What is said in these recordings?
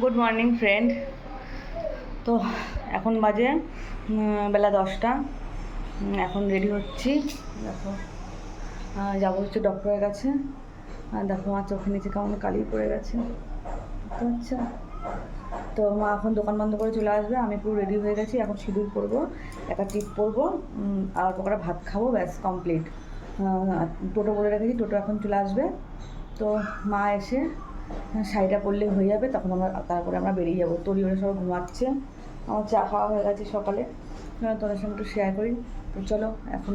Good morning friend তো এখন বাজে বেলা দশটা। এখন রেডি হচ্ছি। দেখো যাব হচ্ছে ডক্টরের কাছে। আর দেখো, আমার চোখের নিচে কেমন কালি পড়ে গেছে। আচ্ছা তো মা এখন দোকান বন্ধ করে চলে আসবে। আমি পুরো রেডি হয়ে গেছি। এখন সিঁদুর পরবো, একটা টিপ পরবো আর পকোড়া ভাত খাব, ব্যাস কমপ্লিট টোটো বলে রেখেছি, টোটো এখন চলে আসবে। তো মা এসে শাড়িটা পরলে হয়ে যাবে, তখন আমরা তারপরে আমরা বেরিয়ে যাব। তোর ওরা সবাই ঘুমাচ্ছে, আমার চা খাওয়া হয়ে গেছে সকালে। তোদের সঙ্গে একটু শেয়ার করি। তো চলো, এখন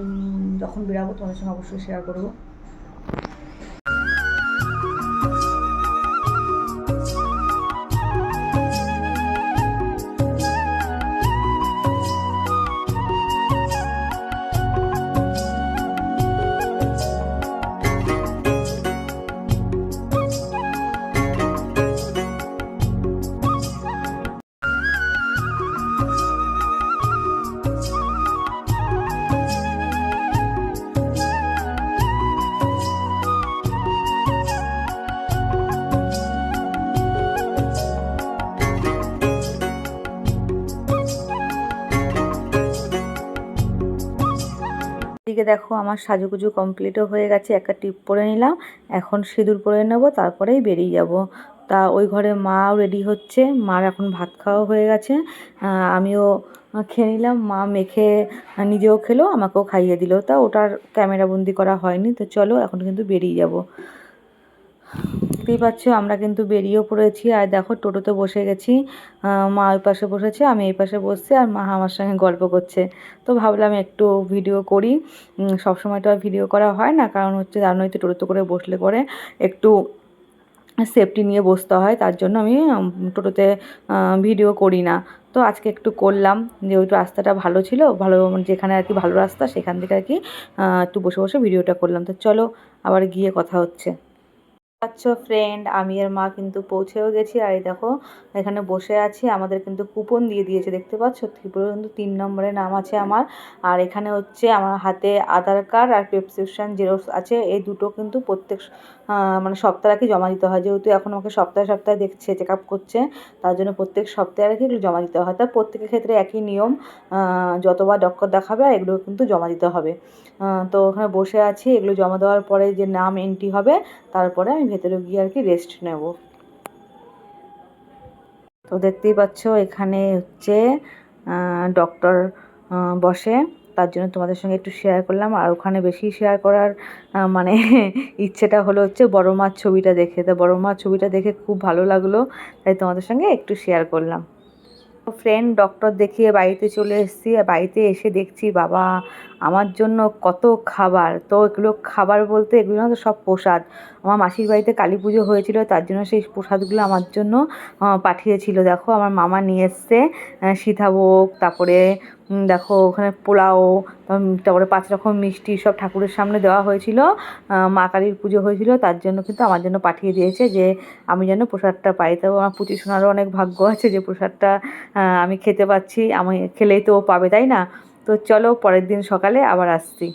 যখন বেরাবো, তোমাদের সঙ্গে অবশ্যই শেয়ার করব। এদিকে দেখো আমার সাজুগুজু কমপ্লিটও হয়ে গেছে। একটা টিপ পরে নিলাম, এখন সিঁদুর পরে নেব, তারপরেই বেরিয়ে যাব। তা ওই ঘরে মাও রেডি হচ্ছে, মার এখন ভাত খাওয়া হয়ে গেছে। আমিও খেয়ে নিলাম, মা মেখে নিজেও খেলো, আমাকেও খাইয়ে দিল। তা ওটার ক্যামেরা বন্দি করা হয়নি, তো চলো এখন কিন্তু বেরিয়ে যাব। দেখতেই পাচ্ছ আমরা কিন্তু বেরিয়েও পড়েছি। আর দেখো, টোটোতে বসে গেছি। মা ওই পাশে বসেছে, আমি এই পাশে বসছি, আর মা আমার সঙ্গে গল্প করছে। তো ভাবলাম একটু ভিডিও করি। সবসময় তো আর ভিডিও করা হয় না, কারণ হচ্ছে জানোই তো, টোটোতে করে বসলে পরে একটু সেফটি নিয়ে বসতে হয়, তার জন্য আমি টোটোতে ভিডিও করি না। তো আজকে একটু করলাম, যেহেতু রাস্তাটা ভালো ছিল, ভালো মানে যেখানে আর কি ভালো রাস্তা, সেখান থেকে আর কি একটু বসে বসে ভিডিওটা করলাম। তো চলো, আবার গিয়ে কথা হচ্ছে। আচ্ছা ফ্রেন্ড আমি আর মা কিন্তু পৌঁছেও গেছি। আর এই দেখো, এখানে বসে আছি। আমাদের কিন্তু কুপন দিয়ে দিয়েছে, দেখতে পাচ্ছ? ত্রিপুরা কিন্তু তিন নম্বরে নাম আছে আমার। আর এখানে হচ্ছে আমার হাতে আধার কার্ড আর প্রেসক্রিপশন জেরক্স আছে। এই দুটো কিন্তু প্রত্যেক মানে সপ্তাহে কি জমা দিতে হয়। যেহেতু এখন আমাকে সপ্তাহে সপ্তাহে দেখছে চেক আপ করছে, তার জন্য প্রত্যেক সপ্তাহে আর কি এগুলো জমা দিতে হয়। তার প্রত্যেকের ক্ষেত্রে একই নিয়ম যতবার ডক্টর দেখাবে আর এগুলো কিন্তু জমা দিতে হবে। তো ওখানে বসে আছি। এগুলো জমা দেওয়ার পরে যে নাম এন্ট্রি হবে, তারপরে আমি ভেতরে গিয়ে আর কি রেস্ট নেব। তো দেখতেই পাচ্ছ, এখানে হচ্ছে ডক্টর বসে। তার জন্য তোমাদের সঙ্গে একটু শেয়ার করলাম। আর ওখানে বেশি শেয়ার করার মানে ইচ্ছেটা হলো হচ্ছে বড় মার ছবিটা দেখে। তো বড় মার ছবিটা দেখে খুব ভালো লাগল। তাই তোমাদের সঙ্গে একটু শেয়ার করলাম। ফ্রেন্ড ডক্টর দেখিয়ে বাড়িতে চলে এসেছি। আর বাড়িতে এসে দেখছি, বাবা, আমার জন্য কত খাবার। তো এগুলো খাবার বলতে এগুলো তো সব প্রসাদ। আমার মাসির বাড়িতে কালী পুজো হয়েছিল, তার জন্য সেই প্রসাদগুলো আমার জন্য পাঠিয়েছিল। দেখো, আমার মামা নিয়ে এসছে সীতাভোগ, তারপরে দেখো ওখানে পোলাও তারপরে পাঁচ রকম মিষ্টি সব ঠাকুরের সামনে দেওয়া হয়েছিল। মা কালীর পুজো হয়েছিল, তার জন্য কিন্তু আমার জন্য পাঠিয়ে দিয়েছে যে আমি যেন প্রসাদটা পাই। তো আমার পুচি শোনারও অনেক ভাগ্য আছে যে প্রসাদটা আমি খেতে পাচ্ছি, আমি খেলেই তো পাবে, তাই না? তো চলো পরের দিন সকালে আবার আসছি।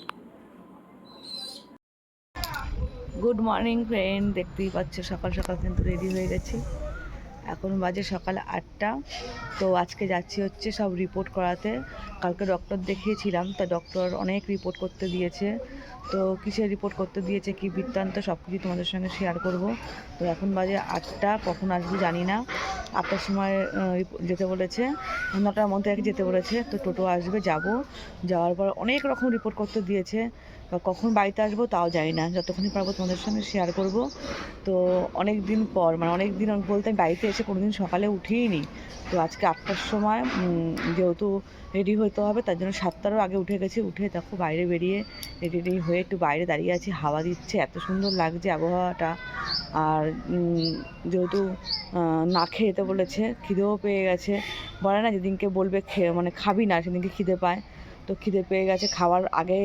গুড মর্নিং ফ্রেন্ড দেখতেই পাচ্ছ সকাল সকাল কিন্তু রেডি হয়ে গেছি। এখন বাজে সকাল আটটা। তো আজকে যাচ্ছি হচ্ছে সব রিপোর্ট করাতে। কালকে ডক্টর দেখিয়েছিলাম, তা ডক্টর অনেক রিপোর্ট করতে দিয়েছে। তো কিসের রিপোর্ট করতে দিয়েছে, কি বৃত্তান্ত সব কিছু তোমাদের সঙ্গে শেয়ার করব। তো এখন বাজে আটটা, কখন আসব জানি না। আটটার সময় যেতে বলেছে, নটার মধ্যে আর যেতে বলেছে। তো টোটো আসবে, যাব। যাওয়ার পর অনেক রকম রিপোর্ট করতে দিয়েছে। বা কখন বাড়িতে আসব তাও জানি না। যতক্ষণই পারব তোমাদের সঙ্গে শেয়ার করব। তো অনেক দিন পর মানে অনেক দিন বলতে আমি বাড়িতে এসে কোনোদিন সকালে উঠেই নি তো আজকে আটটার সময় যেহেতু রেডি হতে হবে, তার জন্য সাতটারও আগে উঠে গেছি। উঠে দেখো বাইরে বেরিয়ে রেডি রেডি হয়ে একটু বাইরে দাঁড়িয়ে আছি। হাওয়া দিচ্ছে, এত সুন্দর লাগছে আবহাওয়াটা। আর যেহেতু না খেয়ে যেতে বলেছে, খিদেও পেয়ে গেছে। বলে না যেদিনকে বলবে খেয়ে মানে খাবি না, সেদিনকে খিদে পায়। তো খিদে পেয়ে গেছে। খাওয়ার আগে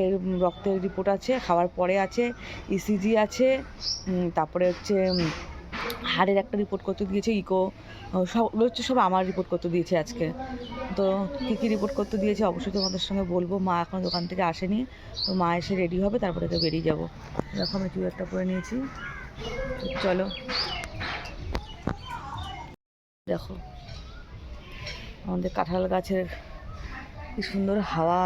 রক্তের রিপোর্ট আছে, খাওয়ার পরে আছে ইসিজি আছে তারপরে হচ্ছে হাড়ের একটা রিপোর্ট করতে দিয়েছে, ইকো সবগুলো হচ্ছে সব আমার রিপোর্ট করতে দিয়েছে আজকে। তো কী কী রিপোর্ট করতে দিয়েছে অবশ্যই তোমাদের সঙ্গে বলব। মা এখন দোকান থেকে আসেনি, তো মা এসে রেডি হবে, তারপরে তো বেরিয়ে যাব। দেখো আমি একটা পরে নিয়েছি। চলো। দেখো, আমাদের কাঁঠাল গাছের কি সুন্দর হাওয়া।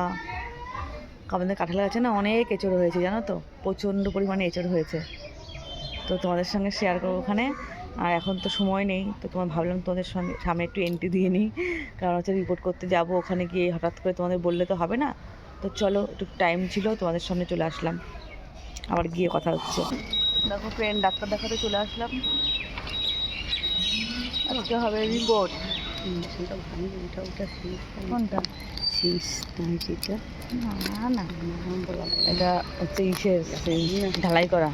আমাদের কাঁঠাল গাছে না অনেক এঁচড় হয়েছে, জানো তো? প্রচণ্ড পরিমাণে এঁচড় হয়েছে। তো তোমাদের সঙ্গে শেয়ার করব ওখানে। আর এখন তো সময় নেই, তো তোমার ভাবলাম তোমাদের সঙ্গে সামনে একটু এন্ট্রি দিয়ে নিই। কারণ হচ্ছে রিপোর্ট করতে যাব, ওখানে গিয়ে হঠাৎ করে তোমাদের বললে তো হবে না। তো চলো, একটু টাইম ছিল, তোমাদের সামনে চলে আসলাম। আবার গিয়ে কথা হচ্ছে। দেখো ফ্রেন্ড ডাক্তার দেখাতে চলে আসলাম। আজকে হবে রিপোর্ট সেটা ভালো ওটা ওটা শেষ কোনটা? শেষ নাই যেটা। না না এটা হচ্ছে ইসের ঢালাই করা।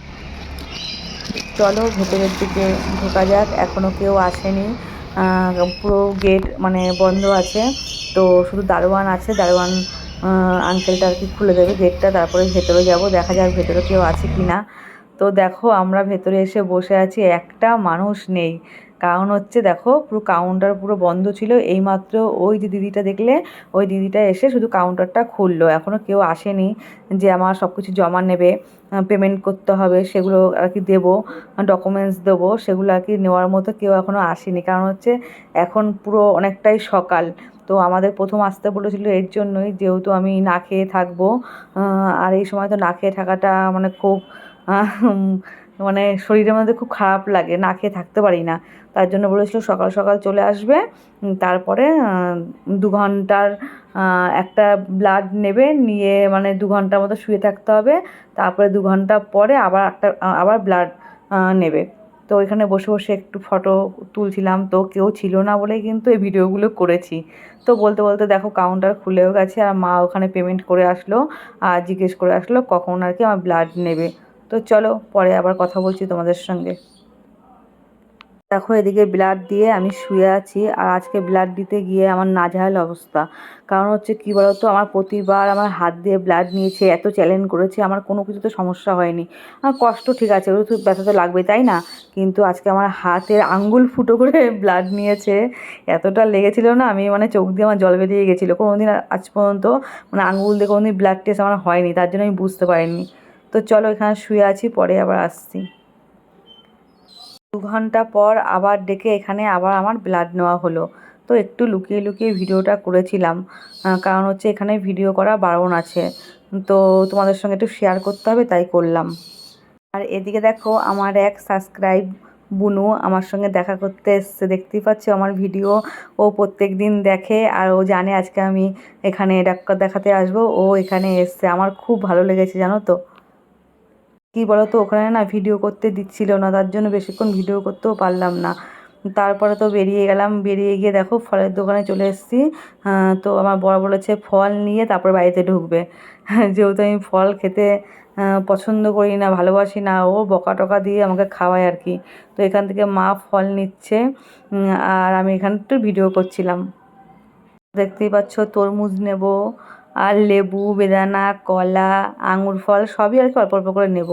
চলো ভেতরের দিকে ঢোকা যাক। এখনও কেউ আসেনি। পুরো গেট মানে বন্ধ আছে। তো শুধু দারোয়ান আছে। দারোয়ান আঙ্কেলটা আর কি খুলে দেবে গেটটা। তারপরে ভেতরে যাব। দেখা যাক ভেতরে কেউ আছে কি না তো দেখো আমরা ভেতরে এসে বসে আছি। একটা মানুষ নেই। কারণ হচ্ছে দেখো, পুরো কাউন্টার পুরো বন্ধ ছিল। এইমাত্র ওই যে দিদিটা দেখলে, ওই দিদিটা এসে শুধু কাউন্টারটা খুললো। এখনও কেউ আসেনি যে আমার সব কিছু জমা নেবে পেমেন্ট করতে হবে, সেগুলো আর কি দেবো ডকুমেন্টস দেবো, সেগুলো আর কি নেওয়ার মতো কেউ এখনও আসেনি। কারণ হচ্ছে এখন পুরো অনেকটাই সকাল। তো আমাদের প্রথম আসতে বলেছিল এর জন্যই যেহেতু আমি না খেয়ে থাকব আর এই সময় তো না খেয়ে থাকাটা মানে খুব মানে শরীরের মধ্যে খুব খারাপ লাগে, না খেয়ে থাকতে পারি না। তার জন্য বলেছিল সকাল সকাল চলে আসবে তারপরে দু ঘণ্টার একটা ব্লাড নেবে, নিয়ে মানে দু ঘণ্টার মতো শুয়ে থাকতে হবে। তারপরে দু ঘণ্টা পরে আবার একটা, আবার ব্লাড নেবে। তো এখানে বসে বসে একটু ফটো তুলছিলাম, তো কেউ ছিল না বলে কিন্তু এই ভিডিওগুলো করেছি। তো বলতে বলতে দেখো কাউন্টার খুলেও গেছে, আর মা ওখানে পেমেন্ট করে আসলো, আর জিজ্ঞেস করে আসলো কখন আর কি আমার ব্লাড নেবে। তো চলো পরে আবার কথা বলছি তোমাদের সঙ্গে। দেখো এদিকে ব্লাড দিয়ে আমি শুয়ে আছি আর আজকে ব্লাড দিতে গিয়ে আমার নাজেহাল অবস্থা। কারণ হচ্ছে কী বলতো, আমার প্রতিবার আমার হাত দিয়ে ব্লাড নিয়েছে, এত চ্যালেঞ্জ করেছে, আমার কোনো কিছুতে সমস্যা হয়নি। আমার কষ্ট ঠিক আছে ওই তো ব্যথা তো লাগবে তাই না? কিন্তু আজকে আমার হাতের আঙ্গুল ফুটো করে ব্লাড নিয়েছে। এতটা লেগেছিল না, আমি মানে চোখ দিয়ে আমার জল বেরিয়ে গেছিল। কোনো দিন আজ পর্যন্ত মানে আঙ্গুল দিয়ে কোনো দিন ব্লাড টেস্ট আমার হয়নি, তার জন্য আমি বুঝতে পারিনি। তো চলো এখানে শুয়ে আছি, পরে আবার আসছি। দু ঘণ্টা পর আবার ডেকে এখানে আবার আমার ব্লাড নেওয়া হলো। তো একটু লুকিয়ে লুকিয়ে ভিডিওটা করেছিলাম কারণ হচ্ছে এখানে ভিডিও করা বারণ আছে। তো তোমাদের সঙ্গে একটু শেয়ার করতে হবে, তাই করলাম। আর এদিকে দেখো আমার এক সাবস্ক্রাইব বুনু আমার সঙ্গে দেখা করতে এসছে। দেখতেই পাচ্ছ আমার ভিডিও ও প্রত্যেক দিন দেখে আর ও জানে আজকে আমি এখানে ডাক্তার দেখাতে আসব। ও এখানে এসছে, আমার খুব ভালো লেগেছে, জানো তো। কি বলতো, ওখানে না ভিডিও করতে দিচ্ছিল না, তার জন্য বেশিক্ষণ ভিডিও করতেও পারলাম না। তারপরে তো বেরিয়ে গেলাম, বেরিয়ে গিয়ে দেখো ফলের দোকানে চলে এসেছি। তো আমার বড় বলেছে, ফল নিয়ে তারপর বাড়িতে ঢুকবে। যেহেতু আমি ফল খেতে পছন্দ করি না, ভালোবাসি না, ও বকা টকা দিয়ে আমাকে খাওয়ায় আর কি। তো এখান থেকে মা ফল নিচ্ছে আর আমি এখানে একটু ভিডিও করছিলাম। দেখতেই পাচ্ছ, তরমুজ নেব আর লেবু, বেদানা, কলা, আঙুর ফল সবই আর কি অল্প অল্প করে নেব।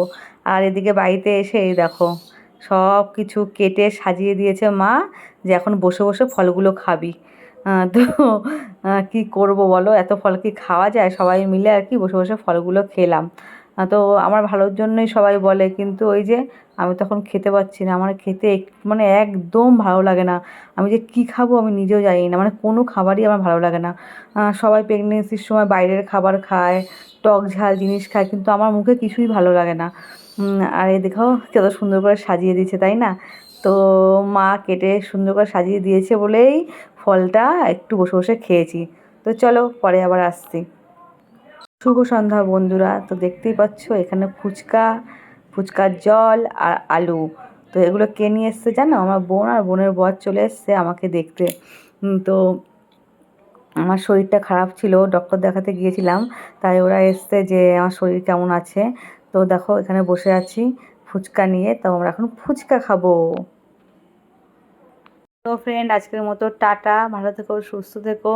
আর এদিকে বাড়িতে এসে এই দেখো, সব কিছু কেটে সাজিয়ে দিয়েছে মা যে এখন বসে বসে ফলগুলো খাবি। তো কি করব বলো? এত ফল কি খাওয়া যায়? সবাই মিলে আর কি বসে বসে ফলগুলো খেলাম। তো আমার ভালোর জন্যই সবাই বলে, কিন্তু ওই যে আমি তখন খেতে পাচ্ছি না, আমার খেতে মানে একদম ভালো লাগে না। আমি যে কী খাব আমি নিজেও জানি না মানে কোনো খাবারই আমার ভালো লাগে না। সবাই প্রেগনেন্সির সময় বাইরের খাবার খায়, টক ঝাল জিনিস খায়, কিন্তু আমার মুখে কিছুই ভালো লাগে না। আর এই দেখো, কত সুন্দর করে সাজিয়ে দিয়েছে, তাই না? তো মা কেটে সুন্দর করে সাজিয়ে দিয়েছে বলেই ফলটা একটু বসে বসে খেয়েছি। তো চলো পরে আবার আসছি। শুভ সন্ধ্যা বন্ধুরা। তো দেখতেই পাচ্ছ, এখানে ফুচকা, ফুচকার জল আর আলু। তো এগুলো কে নিয়ে এসছে জানো? আমার বোন আর বোনের বর চলে এসছে আমাকে দেখতে। তো আমার শরীরটা খারাপ ছিল, ডক্টর দেখাতে গিয়েছিলাম। তাই ওরা এসছে যে, আমার শরীর কেমন আছে? তো দেখো, এখানে বসে আছি ফুচকা নিয়ে। তো আমরা এখন ফুচকা খাব। তো ফ্রেন্ড আজকের মতো টাটা। ভালো থেকো, সুস্থ থেকো।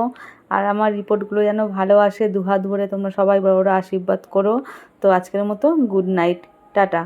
আর আমার রিপোর্টগুলো যেন ভালো আসে দু হাত ভরে তোমরা সবাই বড় বড় আশীর্বাদ করো। তো আজকের মতো গুড নাইট টাটা।